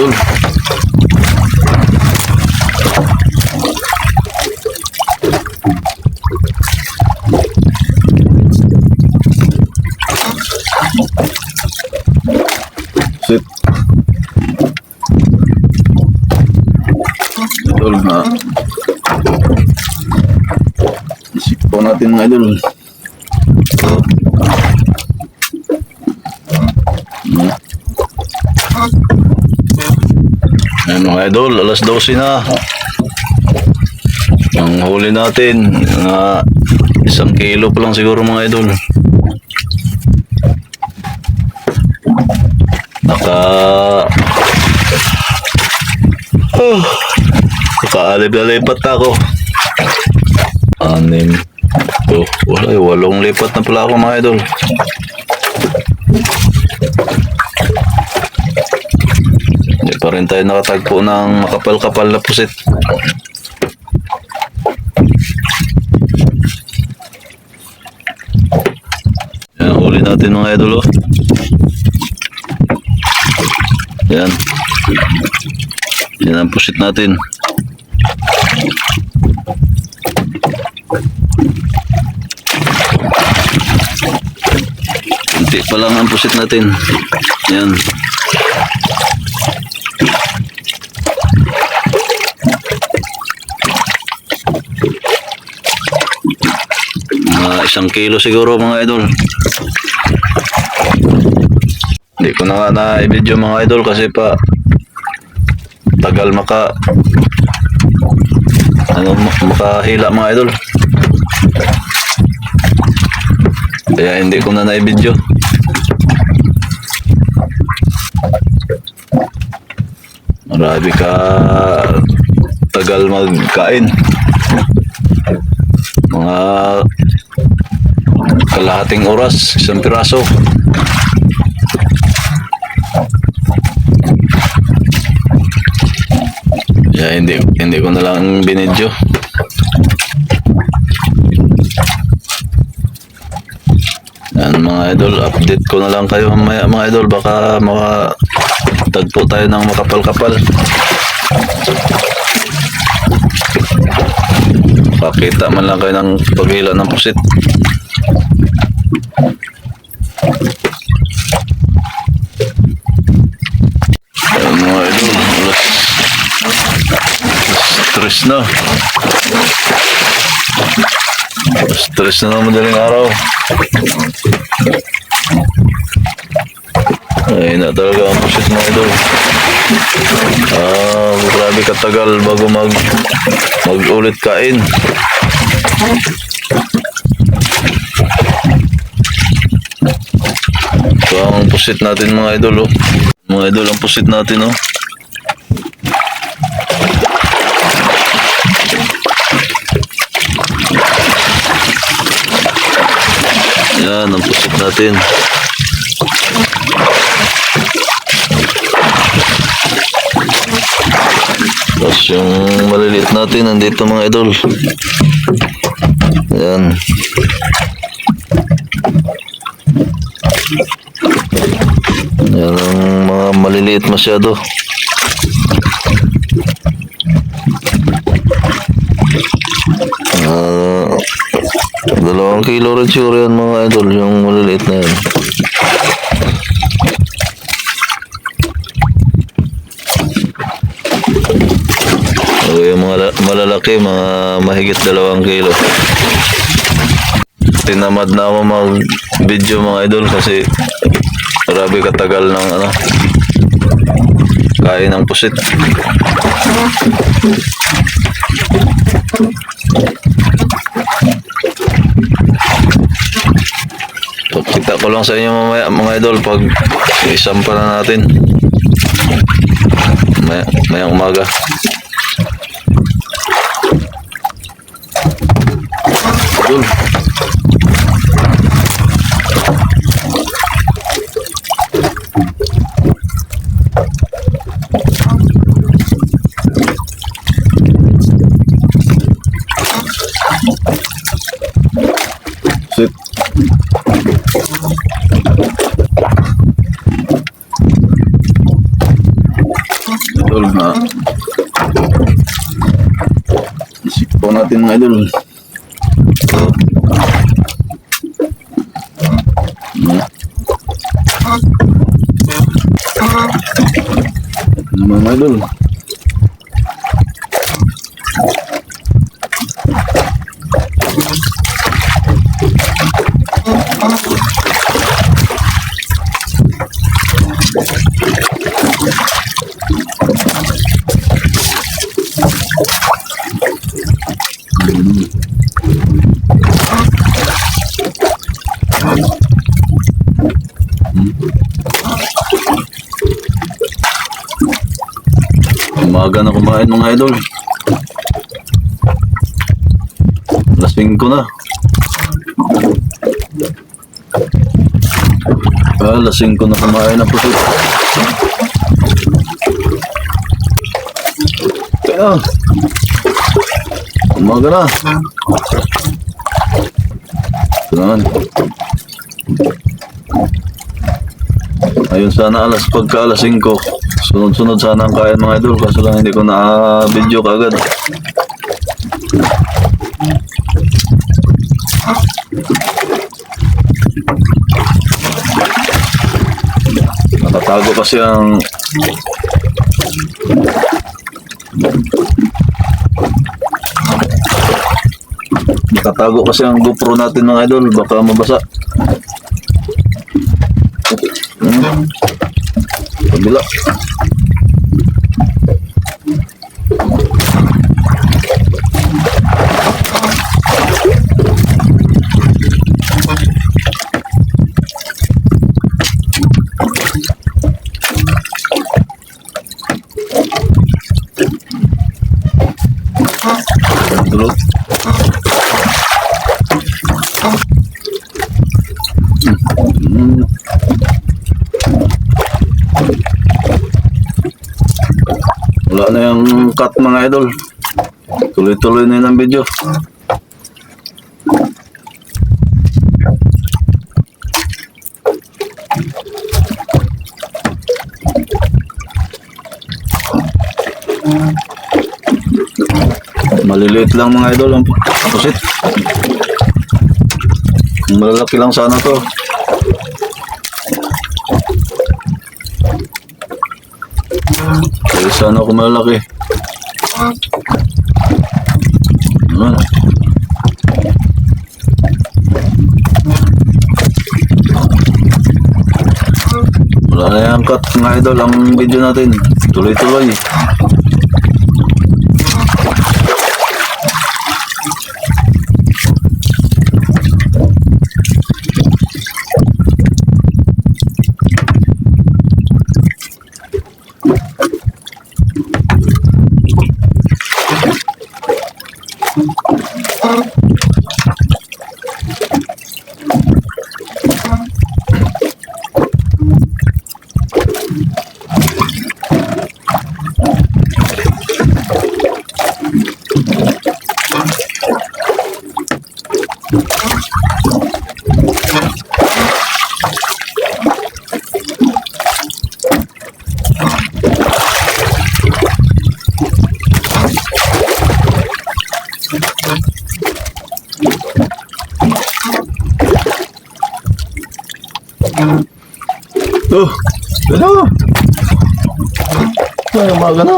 idol. Sit. Idol na. Isip po natin mga idol. Ayan mga idol, alas 12 na. Ang huli natin, mga isang kilo pa lang siguro mga idol. Naka... Oh, nakaalib na na ako. Anim. Oh, wala, walong lipat na pala ako mga idol. Rin tayo nakatagpo ng makapal-kapal na pusit. Yan, huli natin mga idol oh. Yan. Yan ang pusit natin. Kunti pa lang ang pusit natin. Yan. Mga isang kilo siguro mga idol. Hindi ko na nga na-video mga idol kasi pa tagal maka ano makahila mga idol. Kaya hindi ko na na-video. Marami ka tagal magkain. Mga kalahating oras, isang piraso. Yeah, hindi hindi ko na lang binidyo. Yan mga idol, update ko na lang kayo mamaya mga idol baka maka tagpo tayo ng makapal-kapal. Pakita man lang kayo ng paghila ng pusit. Ayan mga idol, alas stress na. Stress na ng madaling araw. Ay na talaga ang pusit mga idol. Ah, grabe katagal bago mag mag ulit kain. Ito ang pusit natin mga idol oh. Mga idol ang pusit natin oh. Yan ang pusit natin. Tapos yung maliliit natin nandito mga idol. Yan. Yan ang mga maliliit masyado. Ah, kilo rin siguro yan mga idol, yung maliliit na yan. So, yung mga la- malalaki, mga mahigit dalawang kilo. Tinamad na ako mag-video mga idol kasi grabe katagal ng ano kain ng pusit. Kita ko lang sa inyo mamaya mga idol pag isampa na natin. Maya, mayang umaga. Idol. Sit. Natin mga idol. Mga idol? Umaga na kumain mga idol. Lasing ko na. Ah, lasing ko na kumain na pusit. Kaya, umaga na. Ayun sana alas pagka alas 5. Sunod-sunod sana ang kain mga idol kaso lang hindi ko na video kagad. Nakatago kasi ang Nakatago kasi ang GoPro natin mga idol baka mabasa. Hmm. Kabila. Dulu. Hmm. Wala na yung cut mga idol. Tuloy-tuloy na yun ang video. Maliliit lang mga idol ang pusit. Malalaki lang sana to. Kaya sana ako malaki. Ano? Wala na yung cut mga idol ang video natin. Tuloy-tuloy. Oh, hello. Ay, umaga na.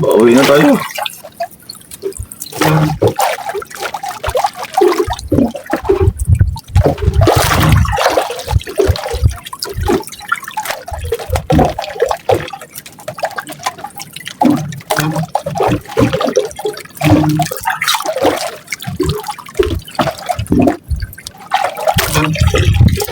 Pauwi na tayo. Yan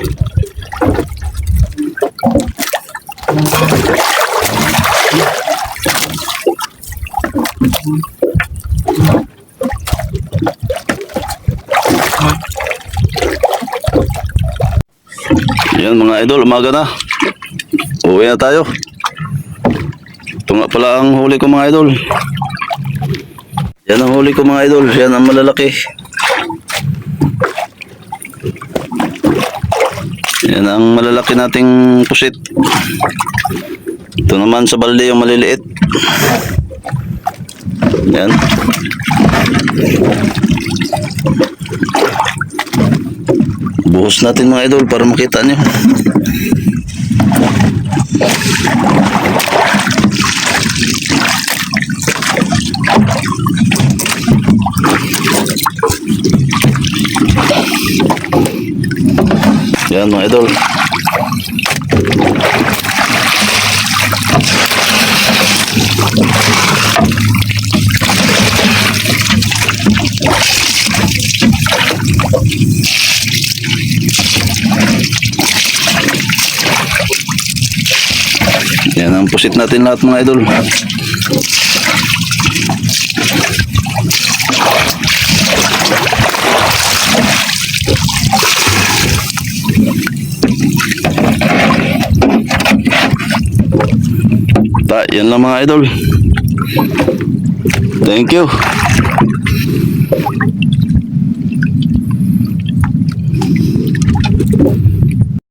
mga idol, umaga na. Uwi na tayo. Ito nga pala ang huli ko mga idol. Yan ang huli ko mga idol. Yan ang malalaki. Yan ang malalaki nating pusit. Ito naman sa balde yung maliliit. Yan. Buhos natin mga idol para makita nyo. Yan mga idol. Yan ang pusit natin lahat mga idol. Yan lang mga idol. Thank you.